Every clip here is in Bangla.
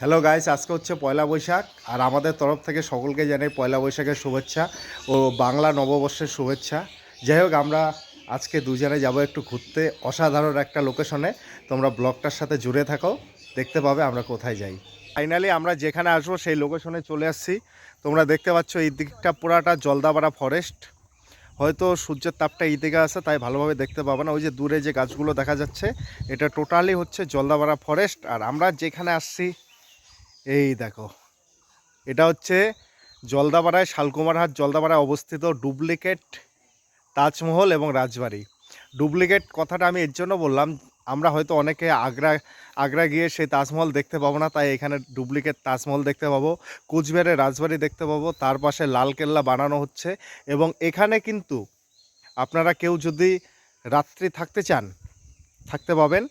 হ্যালো গাইস আজকে হচ্ছে পয়লা বৈশাখ, আর আমাদের তরফ থেকে সকলকে জানাই পয়লা বৈশাখের শুভেচ্ছা ও বাংলা নববর্ষের শুভেচ্ছা। যাই হোক, আমরা আজকে দুজনে যাব একটু ঘুরতে, অসাধারণ একটা লোকেশনে তোমরা ব্লগটার সাথে জুড়ে থাকো, দেখতে পাবে আমরা কোথায় যাই। ফাইনালি আমরা যেখানে আসব, সেই লোকেশনে চলে আসছি। তোমরা দেখতে পাচ্ছ, এই দিকটা পুরাটা জলদাপাড়া ফরেস্ট হয়তো সূর্যের তাপটা এই দিকে আছে, তাই ভালোভাবে দেখতে পাবো না। ওই যে দূরে যে গাছগুলো দেখা যাচ্ছে, এটা টোটালি হচ্ছে জলদাপাড়া ফরেস্ট আর আমরা যেখানে আসছি এই দেখো। এটা হচ্ছে জলদাপাড়ায়, শালকুমারহাট জলদাপাড়ায় অবস্থিত ডুপ্লিকেট তাজমহল এবং রাজবাড়ি। ডুপ্লিকেট কথাটা আমি এর জন্য বললাম, আমরা হয়তো অনেকে আগ্রা আগ্রা গিয়ে সেই তাজমহল দেখতে পাবো না, তাই এখানে ডুপ্লিকেট তাজমহল দেখতে পাবো। কুচবিহারের রাজবাড়ি দেখতে পাবো, তার পাশে লালকেল্লা বানানো হচ্ছে এবং এখানে কিন্তু আপনারা কেউ যদি রাত্রি থাকতে চান, থাকতে পাবেন।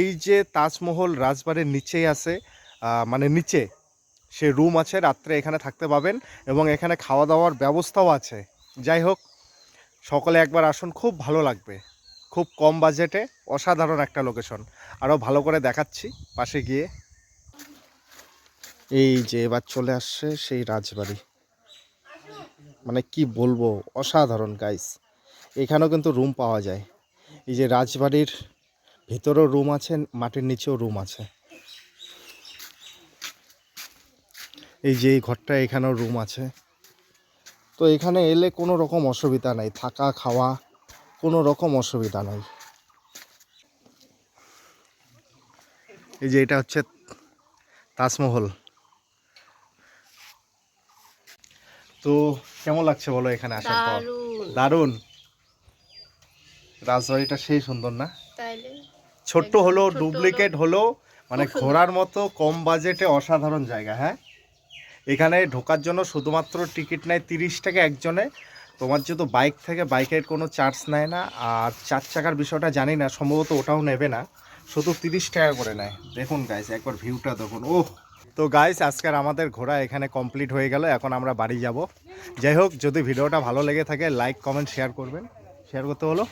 এই যে তাজমহল রাজবাড়ির নিচেই আছে মানে নিচে। সে রুম আছে, রাত্রে এখানে থাকতে পাবেন এবং এখানে খাওয়া দাওয়ার ব্যবস্থাও আছে। যাই হোক, সকলে একবার আসুন, খুব ভালো লাগবে। খুব কম বাজেটে, অসাধারণ একটা লোকেশন আরও ভালো করে দেখাচ্ছি, পাশে গিয়ে। এই যে এবার চলে আসছে সেই রাজবাড়ি। মানে কি বলব, অসাধারণ গাইস এখানেও কিন্তু রুম পাওয়া যায়। এই যে রাজবাড়ির ভেতরেও রুম আছে মাটির নিচেও রুম আছে। এই যে এই ঘরটা এখানেও রুম আছে। তো এখানে এলে কোনো রকম অসুবিধা নাই থাকা খাওয়া কোনো রকম অসুবিধা নাই। এই যে এটা হচ্ছে তাজমহল। তো কেমন লাগছে বলো এখানে আসার পর? দারুণ। রাজবাড়িটা সেই সুন্দর না? ছোট্ট হলো ডুপ্লিকেট হলো মানে ঘোরার মতো কম বাজেটে অসাধারণ জায়গা হ্যাঁ? এখানে ঢোকার জন্য শুধুমাত্র টিকিট নেয় তিরিশ টাকা একজনে। তোমার যেহেতু বাইক থেকে বাইকের কোনো চার্জ নেয় না। আর চার চাকার বিষয়টা জানি না সম্ভবত ওটাও নেবে না। শুধু তিরিশ টাকা করে নেয়। দেখুন গাইস একবার ভিউটা দেখুন। ও তো গাইস আজকের আমাদের ঘোরা এখানে কমপ্লিট হয়ে গেল। এখন আমরা বাড়ি যাব। যাই হোক যদি ভিডিওটা ভালো লেগে থাকে লাইক কমেন্ট শেয়ার করবেন। শেয়ার করতে বলো।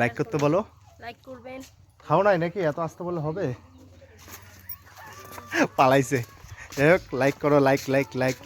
লাইক করতে বলো। লাইক করবেন। খাও নাই নাকি? এত আসতে বললে হবে? পালাইছে। যাই হোক লাইক করো লাইক লাইক লাইক